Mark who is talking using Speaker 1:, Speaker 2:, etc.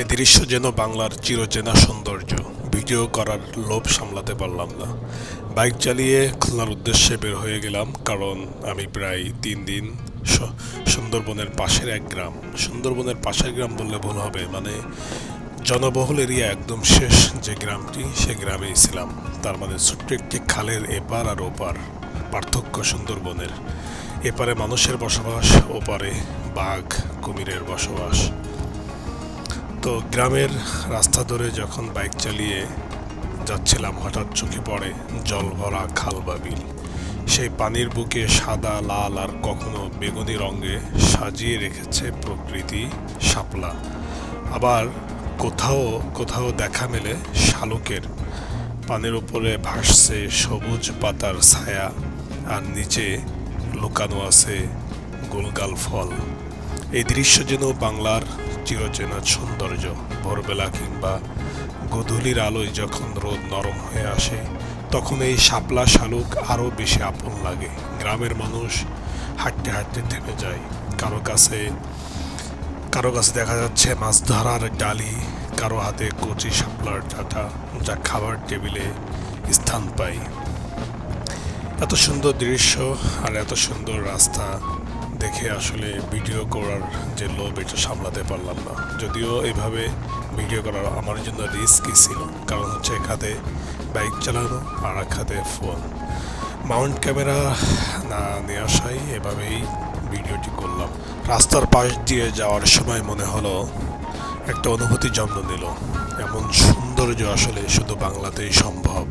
Speaker 1: এ দৃশ্য যেন বাংলার চিরচেনা সৌন্দর্য। ভিডিও করার লোভ সামলাতে পারলাম না। বাইক চালিয়ে খুলনার উদ্দেশ্যে বের হয়ে গেলাম কারণ আমি প্রায় তিন দিন সুন্দরবনের পাশের এক গ্রাম। সুন্দরবনের পাশের গ্রাম বললে ভুল হবে মানে জনবহুল এরিয়া একদম শেষ যে গ্রামটি, সে গ্রামেই ছিলাম। তার মানে ছোট্ট একটি খালের এপার আর ওপার পার্থক্য সুন্দরবনের। এপারে মানুষের বসবাস, ওপারে বাঘ কুমিরের বসবাস। তো গ্রামের রাস্তা ধরে যখন বাইক চালিয়ে যাচ্ছিলাম, হঠাৎ চোখে পড়ে জল ভরা খাল বা বিল। সেই পানির বুকে সাদা, লাল আর কখনো বেগুনি রঙে সাজিয়ে রেখেছে প্রকৃতি শাপলা। আবার কোথাও কোথাও দেখা মেলে শালুকের। পানির উপরে ভাসছে সবুজ পাতার ছায়া আর নিচে লুকানো আছে গোলগাল ফল। এই দৃশ্য যেন বাংলার চিরচেনা সৌন্দর্য, ভোরবেলা কিংবা গধূলির আলোয় যখন রোদ নরম হয়ে আসে, তখন এই শাপলা শালুক আরও বেশি আপন লাগে। গ্রামের মানুষ হাঁটতে হাঁটতে থেমে যায়। কারও কাছে কারও কাছে দেখা যাচ্ছে মাছ ধরার ডালি, কারও হাতে কচি শাপলার ডাটা যা খাবার টেবিলে স্থান পায়। এত সুন্দর দৃশ্য আর এত সুন্দর রাস্তা দেখে আসলে ভিডিও করার যে লোভ, এটা সামলাতে পারলাম না। যদিও এইভাবে ভিডিও করার আমার জন্য রিস্কই ছিল। কারণ হচ্ছে এক হাতে বাইক চালানো আর এক হাতে ফোন। মাউন্ট ক্যামেরা না নিয়ে আসাই, এভাবেই ভিডিওটি করলাম। রাস্তার পাশ দিয়ে যাওয়ার সময় মনে হলো একটা অনুভূতি জন্ম নিল। এমন সৌন্দর্য আসলে শুধু বাংলাতেই সম্ভব।